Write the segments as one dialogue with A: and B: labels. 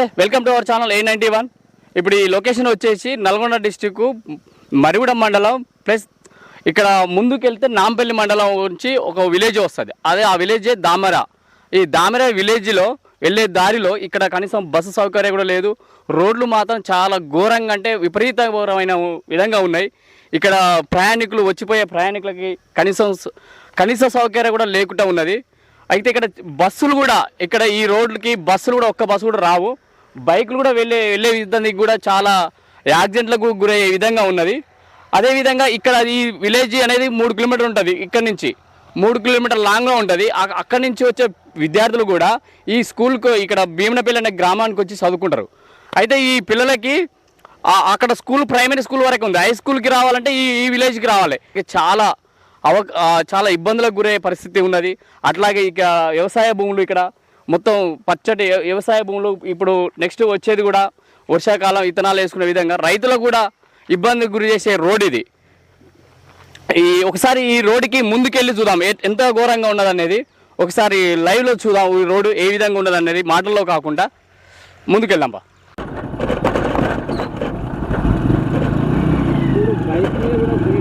A: నమస్తే welcome to our channel A ninety one ఇప్పుడు ఈ లొకేషన్ వచ్చేసి నల్గొండ డిస్టిక్ మరిగూడెం మండలం ప్లస్ ఇక్కడ ముందుకెళ్తే నాంపల్లి మండలం నుంచి ఒక విలేజ్ వస్తుంది. అదే ఆ విలేజే దామర. ఈ దామర విలేజ్లో వెళ్ళే దారిలో ఇక్కడ కనీసం బస్సు సౌకర్యం కూడా లేదు. రోడ్లు మాత్రం చాలా ఘోరంగా అంటే విపరీతమైన విధంగా ఉన్నాయి. ఇక్కడ ప్రయాణికులు వచ్చిపోయే ప్రయాణికులకి కనీసం కనీస సౌకర్యం కూడా లేకుండా ఉన్నది. అయితే ఇక్కడ బస్సులు కూడా ఇక్కడ ఈ రోడ్లకి బస్సులు కూడా ఒక్క బస్సు కూడా రావు. బైకులు కూడా వెళ్ళే వెళ్ళే విధానికి కూడా చాలా యాక్సిడెంట్లకు గురయ్యే విధంగా ఉన్నది. అదేవిధంగా ఇక్కడ ఈ విలేజ్ అనేది మూడు కిలోమీటర్ ఉంటుంది ఇక్కడ నుంచి. మూడు కిలోమీటర్ లాంగ్లో ఉంటుంది. అక్కడి నుంచి వచ్చే విద్యార్థులు కూడా ఈ స్కూల్కు ఇక్కడ భీమనపల్లి అనే గ్రామానికి వచ్చి చదువుకుంటారు. అయితే ఈ పిల్లలకి అక్కడ స్కూల్ ప్రైమరీ స్కూల్ వరకు ఉంది. హై స్కూల్కి రావాలంటే ఈ ఈ విలేజ్కి రావాలి. చాలా అవ చాలా ఇబ్బందులకు గురయ్యే పరిస్థితి ఉన్నది. అట్లాగే ఇక వ్యవసాయ భూములు ఇక్కడ మొత్తం పచ్చటి వ్యవసాయ భూములు ఇప్పుడు నెక్స్ట్ వచ్చేది కూడా వర్షాకాలం విత్తనాలు వేసుకునే విధంగా రైతులకు కూడా ఇబ్బందికి గురి చేసే రోడ్ ఇది. ఈ ఒకసారి ఈ రోడ్డుకి ముందుకెళ్ళి చూద్దాం. ఎంత ఘోరంగా ఉన్నదనేది ఒకసారి లైవ్లో చూద్దాం. ఈ రోడ్డు ఏ విధంగా ఉన్నదనేది మాటల్లో కాకుండా ముందుకెళ్దాం బా
B: బైక్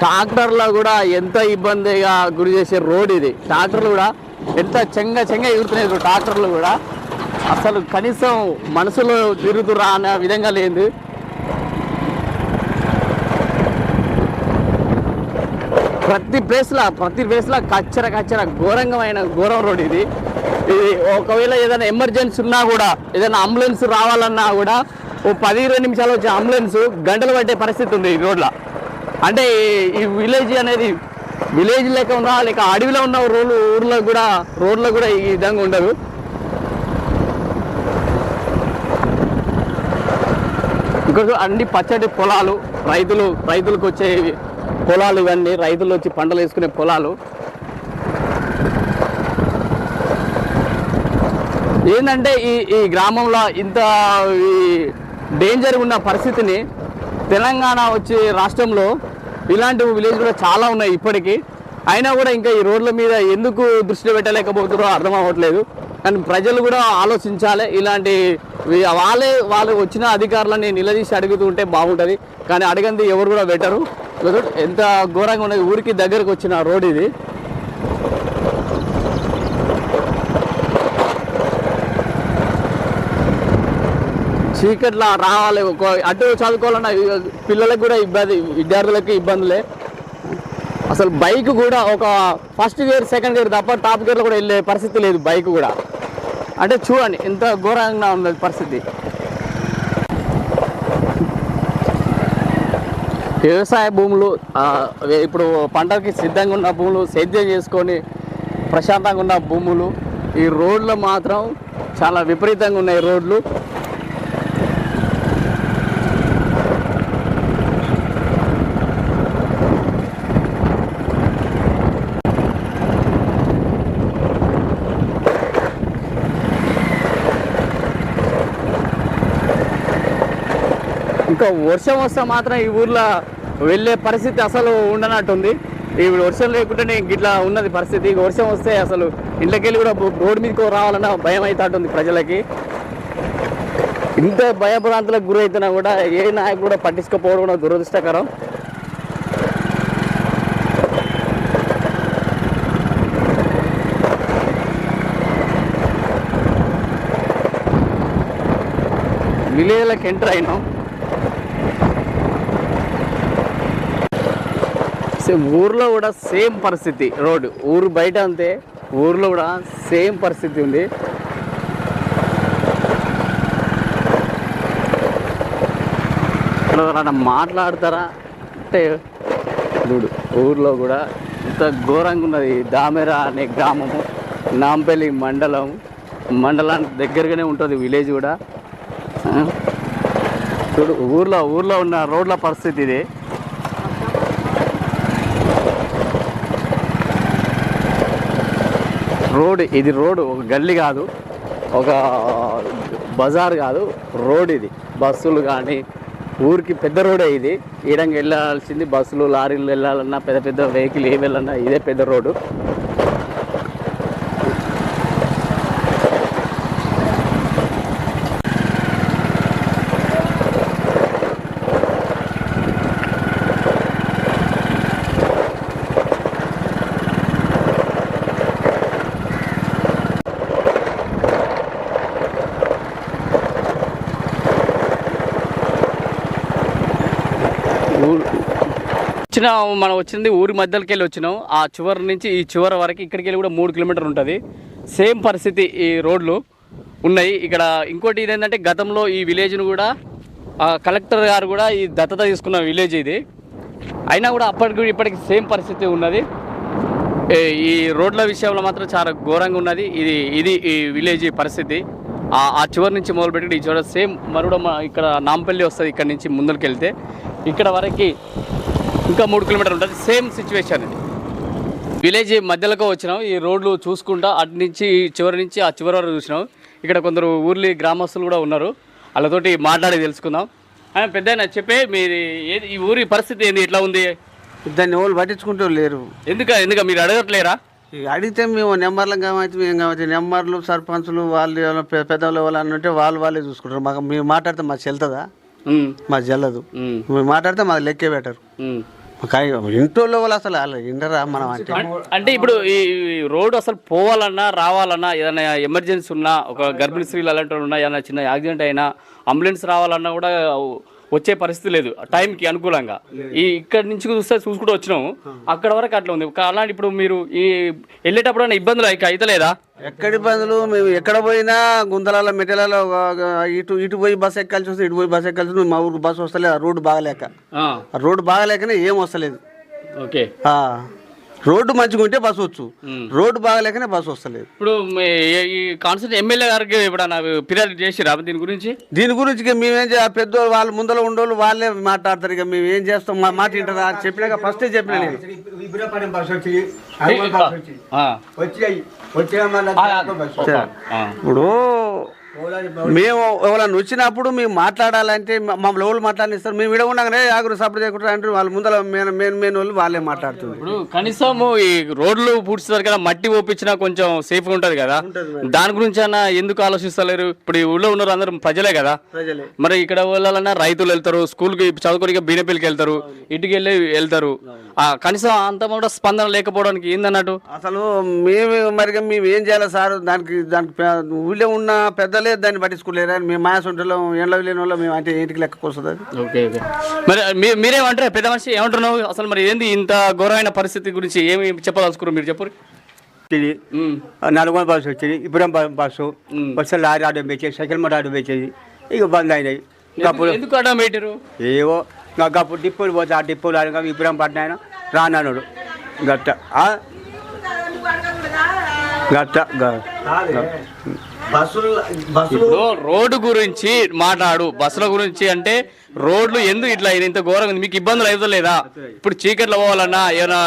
A: ట్రాక్టర్లో కూడా ఎంత ఇబ్బందిగా గురి చేసే రోడ్ ఇది. ట్రాక్టర్లు కూడా ఎంత చెంగ చెంగ ఎగురుతున్నాయి ట్రాక్టర్లు కూడా. అసలు కనీసం మనసులో తిరుగుతురా అనే విధంగా లేదు. ప్రతి ప్లేస్లో ప్రతి ప్లేస్లో కచ్చర కచ్చర ఘోరంగమైన ఘోరం రోడ్ ఇది. ఇది ఒకవేళ ఏదైనా ఎమర్జెన్సీ ఉన్నా కూడా ఏదైనా అంబులెన్స్ రావాలన్నా కూడా ఓ పది ఇరవై నిమిషాలు వచ్చే అంబులెన్స్ గంటలు పట్టే పరిస్థితి ఉంది ఈ రోడ్లో. అంటే ఈ- విలేజ్ అనేది విలేజ్ లెక్క ఉన్నా లేక అడవిలో ఉన్న రోడ్లు ఊర్లో కూడా రోడ్లో కూడా ఈ విధంగా ఉండదు. ఇంకొక అన్ని పచ్చటి పొలాలు రైతులు రైతులకు వచ్చే పొలాలు ఇవన్నీ రైతులు వచ్చి పంటలు వేసుకునే పొలాలు. ఏంటంటే ఈ ఈ గ్రామంలో ఇంత ఈ డేంజర్ ఉన్న పరిస్థితిని తెలంగాణ వచ్చే రాష్ట్రంలో ఇలాంటి విలేజ్ కూడా చాలా ఉన్నాయి ఇప్పటికీ. అయినా కూడా ఇంకా ఈ రోడ్ల మీద ఎందుకు దృష్టి పెట్టలేకపోతున్నారో అర్థం అవ్వట్లేదు. కానీ ప్రజలు కూడా ఆలోచించాలి. ఇలాంటి వాళ్ళే వాళ్ళు వచ్చిన అధికారులని నిలదీసి అడుగుతూ ఉంటే బాగుంటుంది. కానీ అడగంది ఎవరు కూడా పెట్టరు ఎంత ఘోరంగా ఉన్నది. ఊరికి దగ్గరకు వచ్చిన రోడ్ ఇది. చీకట్లా రావాలి. అటు చదువుకోవాలన్నా పిల్లలకు కూడా ఇబ్బంది విద్యార్థులకు ఇబ్బందులే. అసలు బైక్ కూడా ఒక ఫస్ట్ గేర్ సెకండ్ గేర్ తప్ప టాప్ గేర్లో కూడా వెళ్ళే పరిస్థితి లేదు బైక్ కూడా. అంటే చూడండి ఎంత ఘోరంగా ఉన్నది పరిస్థితి. వ్యవసాయ భూములు ఇప్పుడు పంటకి సిద్ధంగా ఉన్న భూములు సేద్యం చేసుకొని ప్రశాంతంగా ఉన్న భూములు ఈ రోడ్లు మాత్రం చాలా విపరీతంగా ఉన్నాయి రోడ్లు. ఇంకా వర్షం వస్తే మాత్రం ఈ ఊర్లో వెళ్ళే పరిస్థితి అసలు ఉండనట్టుంది. ఇప్పుడు వర్షం లేకుంటే ఇట్లా ఉన్నది పరిస్థితి. వర్షం వస్తే అసలు ఇంట్లోకెళ్ళి కూడా రోడ్డు మీదకి రావాలన్న భయం అవుతుంది ప్రజలకి. ఇంత భయభ్రాంతులకు గురవుతున్నా కూడా ఏ నాయకుడు కూడా పట్టించుకోకపోవడం కూడా దురదృష్టకరం. విలేజ్లకు ఎంటర్ అయినాం. సేమ్ ఊర్లో కూడా సేమ్ పరిస్థితి రోడ్డు. ఊరు బయట అంతే ఊర్లో కూడా సేమ్ పరిస్థితి ఉంది. ఎవరైనా మాట్లాడతారా? అంటే చూడు ఊర్లో కూడా ఇంత ఘోరంగా ఉన్నది దామెరా అనే గ్రామము నాంపల్లి మండలం. మండలానికి దగ్గరగానే ఉంటుంది విలేజ్ కూడా. చూడు ఊర్లో ఊర్లో ఉన్న రోడ్ల పరిస్థితి ఇది. రోడ్ ఇది రోడ్ ఒక గల్లీ కాదు ఒక బజార్ కాదు రోడ్ ఇది. బస్సులు కానీ ఊరికి పెద్ద రోడే ఇది. ఈడంగా వెళ్ళాల్సింది బస్సులు లారీలు వెళ్ళాలన్నా పెద్ద పెద్ద వెహికల్ ఏమి వెళ్ళాలన్నా ఇదే పెద్ద రోడ్డు. ఊరు వచ్చిన మనం వచ్చింది ఊరి మధ్యలోకి వెళ్ళి వచ్చినాం. ఆ చివరి నుంచి ఈ చివరి వరకు ఇక్కడికి వెళ్ళి కూడా మూడు కిలోమీటర్లు ఉంటుంది. సేమ్ పరిస్థితి ఈ రోడ్లు ఉన్నాయి. ఇక్కడ ఇంకోటి ఇదేంటంటే గతంలో ఈ విలేజ్ను కూడా కలెక్టర్ గారు కూడా ఈ దత్తత తీసుకున్న విలేజ్ ఇది. అయినా కూడా అప్పటికి ఇప్పటికి సేమ్ పరిస్థితి ఉన్నది. ఈ రోడ్ల విషయంలో మాత్రం చాలా ఘోరంగా ఉన్నది. ఇది ఇది ఈ విలేజ్ పరిస్థితి. ఆ ఆ చివరి నుంచి మొదలుపెట్టి ఈ చివరి సేమ్ మరుడ ఇక్కడ నాంపల్లి వస్తుంది ఇక్కడ నుంచి ముందరికి వెళ్తే. ఇక్కడ వరకు ఇంకా మూడు కిలోమీటర్లు ఉంటుంది. సేమ్ సిచ్యువేషన్ ఇది. విలేజ్ మధ్యలోకి వచ్చినాం. ఈ రోడ్లు చూసుకుంటా అటు నుంచి ఈ చివరి నుంచి ఆ చివరి వరకు చూసినాం. ఇక్కడ కొందరు ఊర్లి గ్రామస్తులు కూడా ఉన్నారు. వాళ్ళతోటి మాట్లాడి తెలుసుకుందాం. ఆయన పెద్ద చెప్పే మీరు ఏది ఈ ఊరి పరిస్థితి ఏంది? ఎట్లా ఉంది?
C: దాన్ని ఎవరు పట్టించుకుంటూ లేరు.
A: ఎందుక ఎందుక మీరు అడగట్లేరా?
C: అడిగితే మేము నెంబర్లు కావచ్చు మేము కావచ్చు నెంబర్లు సర్పంచులు వాళ్ళు పెద్దవాళ్ళు వాళ్ళు అని ఉంటే వాళ్ళు వాళ్ళే చూసుకుంటారు. మాకు మేము మాట్లాడితే మాకు చెల్తుందా?
A: ఉమ్,
C: మేము మాట్లాడితే మాకు లెక్కే అయి- ఇంట్లో వాళ్ళు అసలు వాళ్ళు ఇంటరా మనం అంటే?
A: అంటే ఇప్పుడు ఈ రోడ్డు అసలు పోవాలన్నా రావాలన్నా ఏదైనా ఎమర్జెన్సీ ఉన్నా ఒక గర్భిణీ స్త్రీలు అలాంటి ఉన్నా ఏదైనా చిన్న యాక్సిడెంట్ అయినా అంబులెన్స్ రావాలన్నా కూడా వచ్చే పరిస్థితి లేదు. టైంకి అనుకూలంగా. ఈ ఇక్కడి నుంచి చూస్తే చూసుకుంటూ వచ్చినాము. అక్కడ వరకు అట్లా ఉంది. అలాంటి ఇప్పుడు మీరు ఈ వెళ్ళేటప్పుడు ఏమైనా ఇబ్బందులు అయితే అయితలేదా?
C: ఎక్కడి బదులు మేము ఎక్కడ పోయినా గుంతలలో మెటలలో ఇటు ఇటు పోయి బస్సు ఎక్కాల్సి వస్తే ఇటు పోయి బస్సు ఎక్కాల్సి మా ఊరికి బస్సు వస్తలేదు. రోడ్డు బాగలేక. రోడ్డు బాగలేకనే ఏం వస్తలేదు.
A: ఓకే.
C: రోడ్డు మంచిగా ఉంటే బస్సు వచ్చు. రోడ్డు బాగలేకనే బస్సు వస్తలేదు.
A: ఇప్పుడు ఈ కాన్సెప్ట్ ఎమ్మెల్యే గారికి ఇప్పుడు ఫిర్యాదు చేసిరా దీని గురించి?
C: దీని గురించి ఇక మేమేం చేయాలి? పెద్దోళ్ళు వాళ్ళు ముందర ఉండోళ్ళు వాళ్ళే మాట్లాడతారు. ఇక మేము ఏం చేస్తాం? మా మాట వింటారా? చెప్పినాక ఫస్టే చెప్పిన నేను. ఇప్పుడు మేము ఎవరైనా వచ్చినప్పుడు మేము మాట్లాడాలంటే మా- మమ్మల్ని ఎవరు మాట్లాడిస్తారు? మేము విడ ఉండగానే ఆగురు సపోర్ట్ చేయకుండా అంటే వాళ్ళ ముందర మెయిన్ మెయిన్ మెయిన్ వాళ్ళు వాళ్ళే మాట్లాడుతుంది
A: ఇప్పుడు కనీసం ఈ రోడ్లు పూడ్చేసరికి కదా మట్టి ఓపించినా కొంచెం సేఫ్గా ఉంటది కదా. దాని గురించి అన్న ఎందుకు ఆలోచిస్తలేరు? ఇప్పుడు ఈ ఊళ్ళో ఉన్నారు అందరూ ప్రజలే కదా.
C: ప్రజలే.
A: మరి ఇక్కడ వెళ్ళాలన్నా రైతులు వెళ్తారు స్కూల్కి చదువుకోనికి బీనపల్లికి వెళ్తారు ఇంటికి వెళ్ళి వెళ్తారు. ఆ కనీసం అంత కూడా స్పందన లేకపోవడానికి ఏందన్నట్టు?
C: అసలు మేము మరి మేము ఏం చేయాలి సార్? దానికి దానికి ఊళ్ళో ఉన్న పెద్దలే దాన్ని పట్టించుకోలేరా. మేము మాయాస ఉంటలో ఎండ్ల లేని వాళ్ళు మేము అంటే ఇంటికి లెక్క వస్తుంది అది.
A: Okay okay. మరి మీ- మీరేమంటారు? పెద్ద మనిషి ఏమంటున్నావు? అసలు మరి ఏంది ఇంత ఘోరమైన పరిస్థితి గురించి ఏమి చెప్పదలుచుకున్నారు మీరు చెప్పరు
D: వచ్చింది.
A: ఉమ్,
D: నల్గొండ బస్సు వచ్చింది. ఇబ్రహం బస్సు
A: ఉమ్.
D: బస్సు లారీ ఆడడం పెట్టేది సైకిల్ మోటార్ ఆడడం పెట్టేది ఇక బంద్ అయినాయి. ఇంకా అప్పుడు
A: ఎందుకు- ఎందుకు అడ్డం పెట్టారు
D: ఏవో ఇంకా అప్పుడు డిప్పులు పోతే ఆ డిప్పులు ఆడగా ఇబ్రహం పట్టిన రానాడు గట్ట. ఆ? గట్ట. గ-
A: ఇప్పుడు రోడ్డు గురించి మాట్లాడు. బస్సుల గురించి అంటే రోడ్లు ఎందుకు ఇట్లా ఇంత ఘోరంగా ఉంది? మీకు ఇబ్బందులు అవుతలేదా ఇప్పుడు చీకట్లో పోవాలన్నా ఏమైనా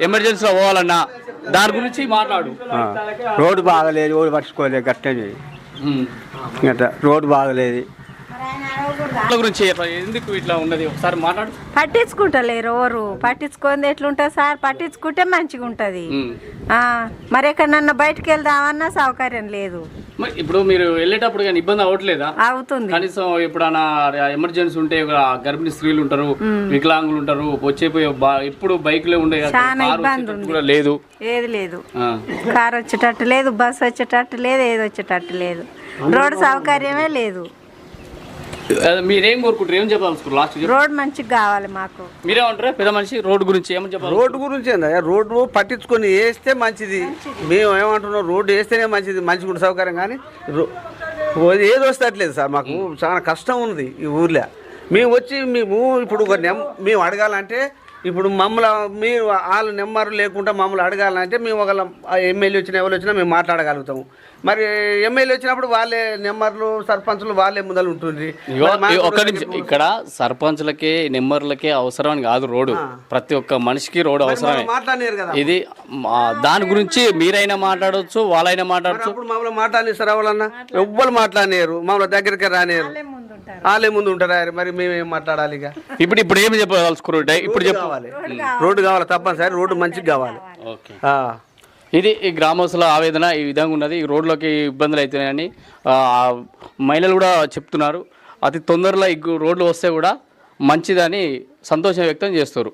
A: ఎమర్జెన్సీలో పోవాలన్నా దాని గురించి మాట్లాడు.
D: రోడ్డు బాగలేదు రోడ్డు పట్టుకోలేదు గట్టది
A: ఉమ్.
D: గట్ట రోడ్డు బాగలేదు.
A: గురించి ఎందుకు ఇట్లా ఉన్నది? ఒకసారి మాట్లాడు.
E: పట్టించుకుంటలేరు ఎవరు? పట్టించుకుంది ఎట్లుంటుంది సార్? పట్టించుకుంటే మంచిగా ఉంటుంది. మరి ఎక్కడన్నా బయటకు వెళ్దామన్నా సౌకర్యం లేదు.
A: ఇప్పుడు మీరు వెళ్ళేటప్పుడు కానీ ఇబ్బంది అవ్వట్లేదా?
E: అవుతుంది.
A: కనీసం ఎప్పుడైనా ఎమర్జెన్సీ ఉంటే గర్భిణీ స్త్రీలు ఉంటారు వికలాంగులు ఉంటారు వచ్చేపోయే బా- ఎప్పుడు బైక్లే ఉండే
E: చాలా ఇబ్బంది
A: కూడా లేదు.
E: ఏది లేదు. కార్ వచ్చేటట్టు లేదు బస్సు వచ్చేటట్టు లేదు ఏది వచ్చేటట్టు లేదు. రోడ్డు సౌకర్యమే లేదు.
A: మీరేం కోరుకుంటారు? ఏం లాస్ట్
E: రోడ్ మంచిగా కావాలి మాకు.
A: మీరేమంటారా? పెద్ద మనిషి రోడ్డు గురించి ఏమని చెప్పాలి?
C: రోడ్డు గురించి ఏందయ్యా రోడ్డు పట్టించుకొని వేస్తే మంచిది. మేము ఏమంటున్నాం? రోడ్డు వేస్తేనే మంచిది. మంచిగా ఉంటుంది సౌకర్యం కానీ ఏది వస్తే అట్లేదు సార్ మాకు. చాలా కష్టం ఉంది ఈ ఊర్లో. మేము వచ్చి మేము ఇప్పుడు మేము అడగాలంటే ఇప్పుడు మమ్మల్ని మీరు వాళ్ళ నెంబర్ లేకుండా మమ్మల్ని అడగాలంటే మేము ఒక ఎమ్మెల్యే వచ్చినా ఎవరు వచ్చినా మేము మాట్లాడగలుగుతాము. మరి ఎమ్మెల్యే వచ్చినప్పుడు వాళ్ళే నెంబర్లు సర్పంచులు వాళ్ళే ముందర ఉంటుంది.
A: ఒక్క నిమిషం ఇక్కడ సర్పంచ్లకే నెంబర్లకే అవసరం అని కాదు రోడ్డు. ప్రతి ఒక్క మనిషికి రోడ్డు అవసరమే.
C: మాట్లాడలేరు కదా.
A: ఇది దాని గురించి మీరైనా మాట్లాడవచ్చు వాళ్ళైనా మాట్లాడచ్చు.
C: మమ్మల్ని మాట్లాడిస్తారు ఎవరన్నా? ఎవ్వరు మాట్లాడలేరు. మమ్మల్ని దగ్గరికి రానేరు వాళ్ళే ముందు ఉంటారా? మరి మేమేం మాట్లాడాలి ఇక?
A: ఇప్పుడు ఇప్పుడు ఏమి చెప్పదలుచుకోరు ఇప్పుడు చెప్పు.
C: కావాలి. రోడ్డు కావాలి. తప్పనిసరి. రోడ్డు మంచిగా కావాలి.
A: ఓకే.
C: ఆ.
A: ఇది ఈ గ్రామస్తుల ఆవేదన ఈ విధంగా ఉన్నది. ఈ రోడ్లోకి ఇబ్బందులు అవుతున్నాయని ఆ, మహిళలు కూడా చెప్తున్నారు. అతి తొందరలో ఈ రోడ్లు వస్తే కూడా మంచిదని సంతోషం వ్యక్తం చేస్తారు.